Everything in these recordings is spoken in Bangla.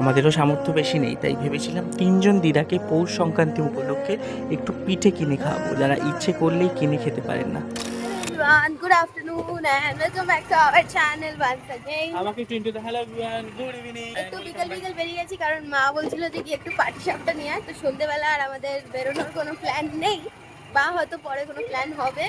আমাদেরও সামর্থ্য বেশি নেই তাই ভেবেছিলাম তিনজন দিদাকে পৌষ সংক্রান্তি উপলক্ষে একটু পিঠে কিনে খাওয়াবো। যারা ইচ্ছে করলেই কিনে খেতে পারেন না। Everyone, good afternoon and welcome back to our channel once again. আমাকে টিন্টু হ্যালো গুড ইভিনিং একটু বিকেল বিকেল বেরিয়ে গেছি কারণ মা বলছিল যে কি একটু পাটি সাপটা নিয়ে আয়। তো সন্ধেবেলা আর আমাদের বেরোনোর কোনো প্ল্যান নেই। বা হয়তো পরে কোনো প্ল্যান হবে।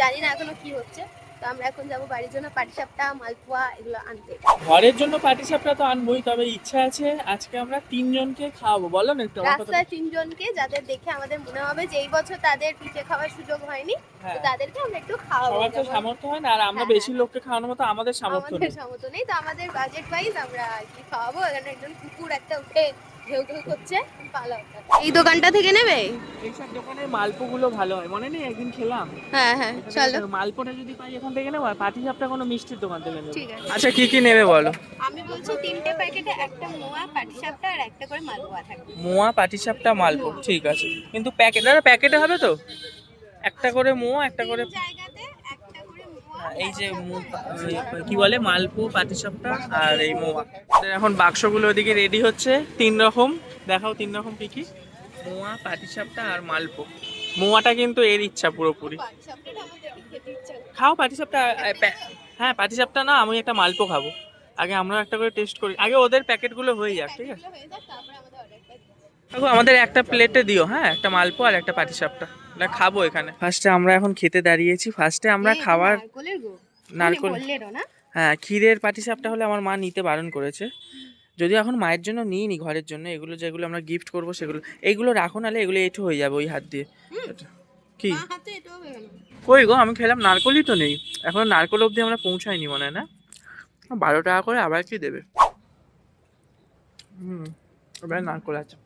জানি না এখনও কি হচ্ছে। তো আমরা এখন যাব বাড়ির জন্য পাটি সাপটা মালপোয়া এগুলো আনতে। ঘরের জন্য পাটিসাপটা তো আনবই তবে ইচ্ছা আছে আজকে আমরা তিনজনকে খাওয়াবো। বলো না একটু রাস্তায় তিনজনকে যাদের দেখে আমাদের মনে হবে যে এই বছর তাদের পিঠে খাওয়ার সুযোগ হয়নি তো হ্যাঁ। তাদেরকে আমরা একটু খাওয়াবো সবার তো সামর্থ্য হয় না আর আমরা হ্যাঁ, বেশি লোককে খাওয়ানোর মতো আমাদের সামর্থ্য আমাদের নেই। সামর্থ্য নেই তো আমাদের বাজেট ওয়াইজ আমরা কি খাওয়াবো এখানে একজন কুকুর একটা উঠে ঘেউ ঘেউ করছে পালা এই দোকানটা থেকে নেবে? এইসব দোকানে মালপোগুলো ভালো হয়। মনে নেই? একদিন খেলাম। হ্যাঁ হ্যাঁ চলো। মালপোটা যদি পাই এখান থেকে নেব পাটিসাপটা কোনো মিষ্টির দোকান থেকে নেব। ঠিক আছে। আচ্ছা কি কি নেবে বলো? আমি বলছি তিনটে প্যাকেটে একটা মোয়া পাটিসাপটা আর একটা করে মালপোয়া থাকবে। মোয়া পাটিসাপটা মালপো ঠিক আছে। কিন্তু প্যাকেট দাদা প্যাকেটে হবে তো? একটা করে মোয়া একটা করে জায়গাতে একটা করে মোয়া হ্যাঁ, এই যে কি বলে মালপো পাটিসাপটা আর এই মোয়া। এখন বাক্সগুলো ওদিকে রেডি হচ্ছে তিন রকম। দেখাও তিন রকম কি কি। মোয়া পাটিসাপটা আর মালপো। মোয়াটা কিন্তু এর ইচ্ছা পুরোপুরি। খাও পাটিসাপটা হ্যাঁ পাটিসাপটা না আমি একটা মালপো খাব। আগে আমরা একটা করে টেস্ট করি। আগে ওদের প্যাকেটগুলো হয়ে যাক ঠিক আছে? আমাদের একটা প্লেটে দিও হ্যাঁ একটা মালপো আর একটা পাটিসাপটা। এটা খাব এখানে। ফার্স্টে আমরা এখন খেতে দাঁড়িয়েছি। ফার্স্টে আমরা এটা নারকলের নারকল মানে না? হ্যাঁ ক্ষীরের পাটিসাপটা হলে আমার মা নিতে বারণ করেছে। যদিও এখন মায়ের জন্য নিইনি ঘরের জন্য। এগুলো যেগুলো আমরা গিফট করব সেগুলো এইগুলো রাখো নাহলে এগুলো এঁঠো হয়ে যাবে ওই হাত দিয়ে। এটা- কি? হয়ে কই গো? আমি খেলাম নারকলই তো নেই। এখন নারকল অবধি আমরা পৌঁছাইনি মনে হয় না? বারো টাকা করে আবার কি দেবে? হুম এবার নারকল আছে।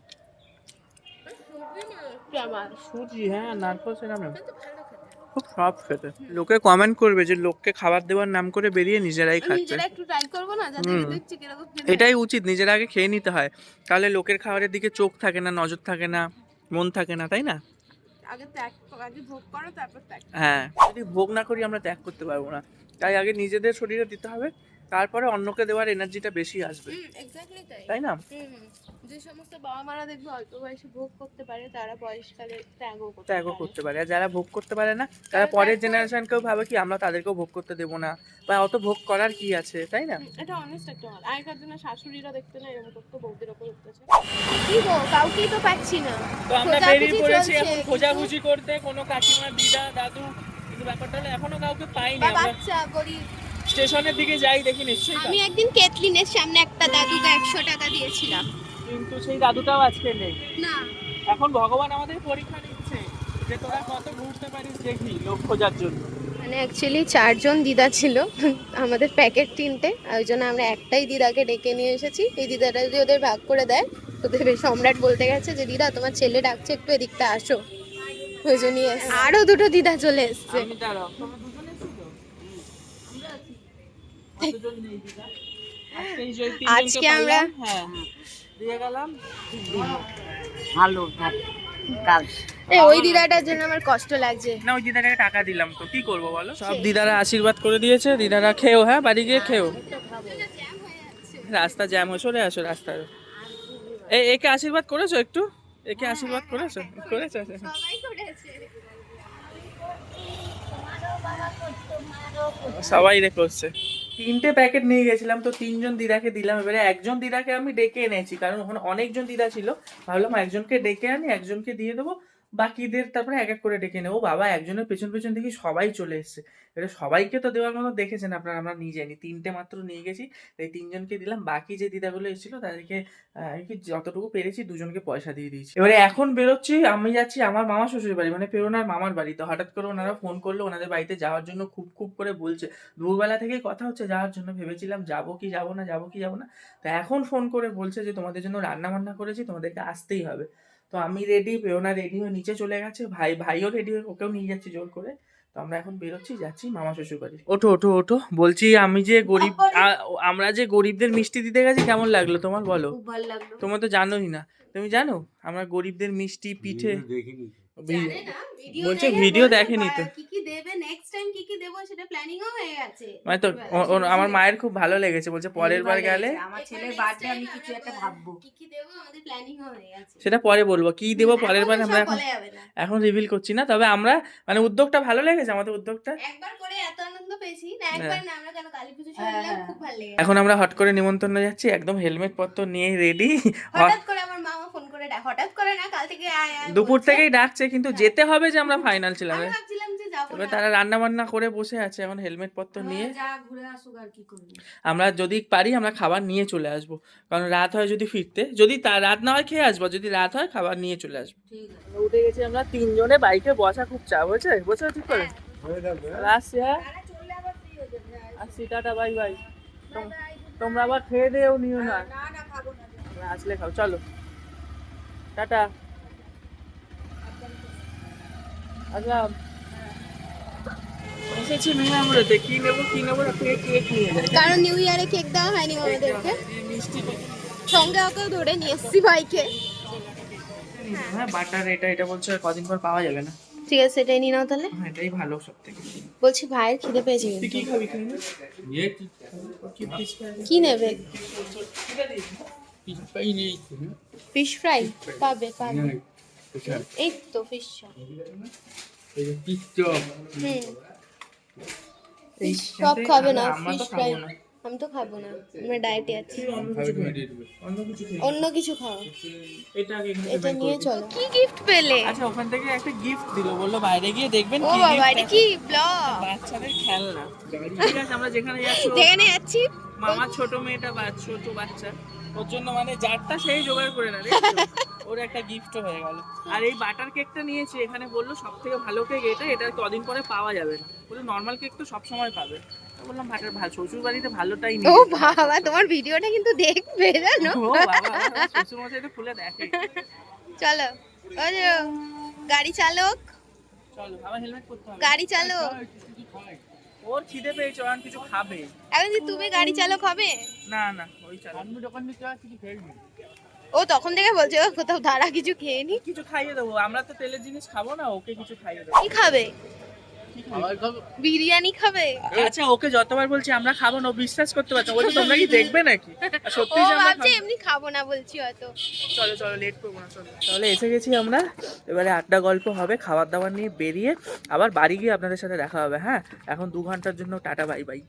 সুজি হ্যাঁ নারকল সেরকম খুব সব খেতে। লোকে কমেন্ট করবে যে লোককে খাবার দেওয়ার নাম করে বেরিয়ে নিজেরাই খাচ্ছে। একটু ট্রাই করব না এটাই উচিত নিজের আগে খেয়ে নিতে হয়। তাহলে লোকের খাবারের দিকে চোখ থাকে না নজর থাকে না মন থাকে না তাই না? আগে ত্যাগ আগে ভোগ করো তারপর ত্যাগ হ্যাঁ। যদি ভোগ না করি আমরা ত্যাগ করতে পারব না। তাই আগে নিজেদের শরীরে দিতে হবে। তারপরে অন্যকে দেওয়ার এনার্জিটা বেশি আসবে। এক্স্যাক্টলি তাই। তাই না। যে সমস্ত বাবা মারা দেখবে অল্প বয়সে ভোগ করতে পারে তারা বয়সকালে ত্যাগও করতে ত্যাগও করতে পারে। আর যারা ভোগ করতে পারে না তারা পরের জেনারেশনকেও ভাবে কি আমরা তাদেরকেও ভোগ করতে দেবো না। বা অত ভোগ করার কি আছে তাই না? এটা অনেস্ট একটা কথা। আগেকার দিনে শাশুড়িরা দেখতে না এরকম করতো বৌদির ওপর উঠতেছে কি গো কাউকেই তো পাচ্ছি না। তো আমরা খোঁজাখুঁজি বেরিয়ে পড়েছি এখন খোঁজাখুঁজি করতে কোনো কাকিমা দিদা দাদু কিন্তু ব্যাপারটা হলো এখনও কাউকে পাইনি আমরা। বাচ্চা গরিব। স্টেশনের দিকে যাই দেখি নিশ্চয়ই আমি একদিন কেতলিনের সামনে একটা দাদুকে একশো টাকা দিয়েছিলাম। কিন্তু সেই দাদুটাও আজকে নেই। না। এখন ভগবান আমাদের পরীক্ষা নিচ্ছে যে তোরা কত ঘুরতে পারিস দেখি লোক খোঁজার জন্য। মানে অ্যাকচুয়ালি চারজন দিদা ছিল আমাদের প্যাকেট তিনটে ওই জন্য আমরা একটাই দিদাকে ডেকে নিয়ে এসেছি। এই দিদাটা যদি ওদের ভাগ করে দেয় ওদের সম্রাট বলতে গেছে যে দিদা তোমার ছেলে ডাকছে একটু এদিকটা আসো। ওই জন্যই এসছে। আরও দুটো দিদা চলে এসছে আমি দাঁড়াও তোমরা দুজনে এসেছ তো? কতজন নেই দিদা? আজকে ওই তিনজনকে আমরা- হ্যাঁ দিয়ে গেলাম ভালো কাজ। ওই দিদাটার জন্য আমার কষ্ট লাগছে। না ওই দিদাটাকে টাকা দিলাম তো। কি করব বলো? সব দিদারা আশীর্বাদ করে দিয়েছে। দিদারা খেও হ্যাঁ? বাড়ি গিয়ে খেও। রাস্তা জ্যাম হয়ে চলে আসো রাস্তায় এই একে আশীর্বাদ করেছ একটু? একে আশীর্বাদ করেছ? করেছ? সবাই সবাই রে করছে। তিনটে প্যাকেট নিয়ে গেছিলাম, তো তিনজন দিদাকে দিলাম। এবারে একজন দিদাকে আমি ডেকে এনেছি, কারণ ওখানে অনেকজন দিদা ছিল। ভাবলাম একজনকে ডেকে আনি, একজনকে দিয়ে দেবো। বাকিদের তারপরে এক এক করে ডেকে নেব বাবা, একজনের পেছন পেছন দেখি সবাই চলে এসছে। এবারে সবাইকে তো দেওয়ার মতো দেখেছেন আপনারা, আমরা নিয়ে যাইনি তিনটে মাত্র নিয়ে গেছি এই তিনজনকে দিলাম। বাকি যে দিদাগুলো এসেছিল, তাদেরকে কি যতটুকু পেরেছি, দুজনকে পয়সা দিয়ে দিয়েছি। এবারে এখন বেরোচ্ছি, আমি যাচ্ছি আমার মামা শ্বশুর বাড়ি মানে পেরোনার মামার বাড়ি। তো হঠাৎ করে ওনারা ফোন করল, ওনাদের বাড়িতে যাওয়ার জন্য খুব খুব করে বলছে। দুপুরবেলা থেকেই কথা হচ্ছে, যাওয়ার জন্য ভেবেছিলাম, যাব কি যাব না, যাব কি যাব না। তো এখন ফোন করে বলছে যে, তোমাদের জন্য রান্না বান্না করেছি, তোমাদেরকে আসতেই হবে। তো আমি রেডি প্রেরণা রেডি হয়ে নিচে চলে গেছে। ভাই ভাইও রেডি হয়ে ওকেও নিয়ে যাচ্ছে জোর করে। তো আমরা এখন বেরোচ্ছি যাচ্ছি মামা শ্বশুর বাড়ি ওঠো ওঠো ওঠো। বলছি আমি যে গরিব আমরা যে গরিবদের মিষ্টি দিতে গেছি কেমন লাগল তোমার বলো? খুব তোমার তো জানোই না। তুমি জানো আমরা গরিবদের মিষ্টি পিঠে বলছে দেখে ভিডিও দেখেনি তো। দেবে? নেক্সট টাইম কি কি দেবো সেটা প্ল্যানিংও হয়ে গেছে। মানে তো ওর- আমার মায়ের খুব ভালো লেগেছে বলছে পরের বার গেলে আমার ছেলের বার্থডে আমি কিছু একটা ভাববো। কি কি দেবো আমাদের প্ল্যানিংও হয়ে গেছে। সেটা পরে বলব। কি দেবো পরের বার আমরা এখন। এখন রিভিল করছি না তবে আমরা মানে উদ্যোগটা ভালো লেগেছে আমাদের উদ্যোগটা? একবার করে এত আনন্দ পেয়েছি না একবার না আমরা কেন কালী পুজো হ্যাঁ, শুনলাম হ্যাঁ। খুব ভালো লেগেছে। এখন আমরা হট করে নিমন্ত্রণ যাচ্ছি একদম হেলমেট পত্র নিয়ে রেডি হঠাৎ করে আমার মামা ফোন করে হঠাৎ করে না কাল থেকে আয় আয় দুপুর থেকেই ডাকছে কিন্তু যেতে হবে যে আমরা ফাইনাল ছিলাম আমি ভাবছিলাম যে যাব এবার না তারা রান্না বান্না করে বসে আছে এখন হেলমেট পত্র নিয়ে। ঘুরে আসুক আর কি করবি। আমরা যদি পারি আমরা খাবার নিয়ে চলে আসব। কারণ রাত হয় যদি ফিরতে যদি তা রাত না হয় খেয়ে আসব যদি রাত হয় খাবার নিয়ে চলে আসব। উঠে গেছি আমরা তিনজনে বাইকে বসা খুব চাপ হয়েছে বসে ঠিক করে? আসছি হ্যাঁ? আসছি টাটা বাই বাই তোমরা আবার খেয়ে দেও নিও না। আসলে খাও চলো। টাটা। আসলাম। এসেছি মেয়ামুড়েতে কি নেব কি নেব কেক কেক নিয়ে যাই। কারণ নিউ ইয়ারে কেক দেওয়া হয়নি আমাদেরকে। সঙ্গে ওকেও ধরে নিয়ে এসছি ভাইকে। হ্যাঁ বাটার এটা এটা বলছে আর কদিন পর পাওয়া যাবে না। ঠিক আছে এটাই নিয়ে নাও তাহলে। হ্যাঁ এটাই ভালো সব থেকে বলছি ভাইয়ের খিদে পেয়েছে কিন্তু। কি খাবি খাবি কি? fish কি নেবে? ফিশ ফ্রাই পাবে পাবে। এই তো ফিশ হুম এই সব খাবে? না ফিশ ফ্রাই আমি তো খাব না আমরা ডায়েটে আছি। অন্য কিছু খাও। এটা এটা নিয়ে চলো। কি গিফট পেলে? আচ্ছা ওখান থেকে একটা গিফট দিল বলল বাইরে গিয়ে দেখবেন কি বাবা gift এটা কি ব্লগ বাচ্চাদের খেলনা। ঠিক আছে আমরা যেখানে যাচ্ছি যেখানে যাচ্ছি মামার ছোট মেয়েটা বা ছোট বাচ্চা ওর জন্য মানে যারটা সেই জোগাড় করে না ওর একটা গিফট হয়ে গেল। আর এই বাটার কেকটা নিয়েছি এখানে বলল সব থেকে ভালো কেক এটা এটা কদিন পরে পাওয়া যাবে না। বলে নর্মাল কেক তো সব সময় পাবে। বললাম বাটার ভালো শ্বশুর বাড়িতে ভালোটাই ও যেতে হবে। বাবা তোমার ভিডিওটা কিন্তু দেখবে জানো? শ্বশুর মশাই এটা খুলে দেখে। চলো ও যে গাড়ি চালক। চলো আমার হেলমেট করতে হবে। গাড়ি চালক। ওর খিদে পেয়েছে ওর কিছু খাবে। এখন কি তুমি গাড়ি চালক হবে? না না ওই চালক। আমি দোকান নিতে কিছু খেয়ে ও তখন থেকে বলছে ও কোথাও দাঁড়া কিছু খেয়ে নি। কিছু খাইয়ে দেবো। আমরা তো তেলের জিনিস খাব না ওকে কিছু খাইয়ে দেবো। কি খাবে? বিরিয়ানি খাবে? আচ্ছা ওকে যতবার বলছি আমরা খাব না ও বিশ্বাস করতে পারছ। বলছে তোমরা কি দেখবে নাকি? সত্যি যে আমরা ভাবছে খাব। এমনি খাব না বলছি হয়তো। চলো চলো লেট করব না চলো। তাহলে এসে গেছি আমরা। এবারে আড্ডা গল্প হবে খাবার দাবার নিয়ে বেরিয়ে আবার বাড়ি গিয়ে আপনাদের সাথে দেখা হবে হ্যাঁ? এখন দু ঘণ্টার জন্য টাটা বাই বাই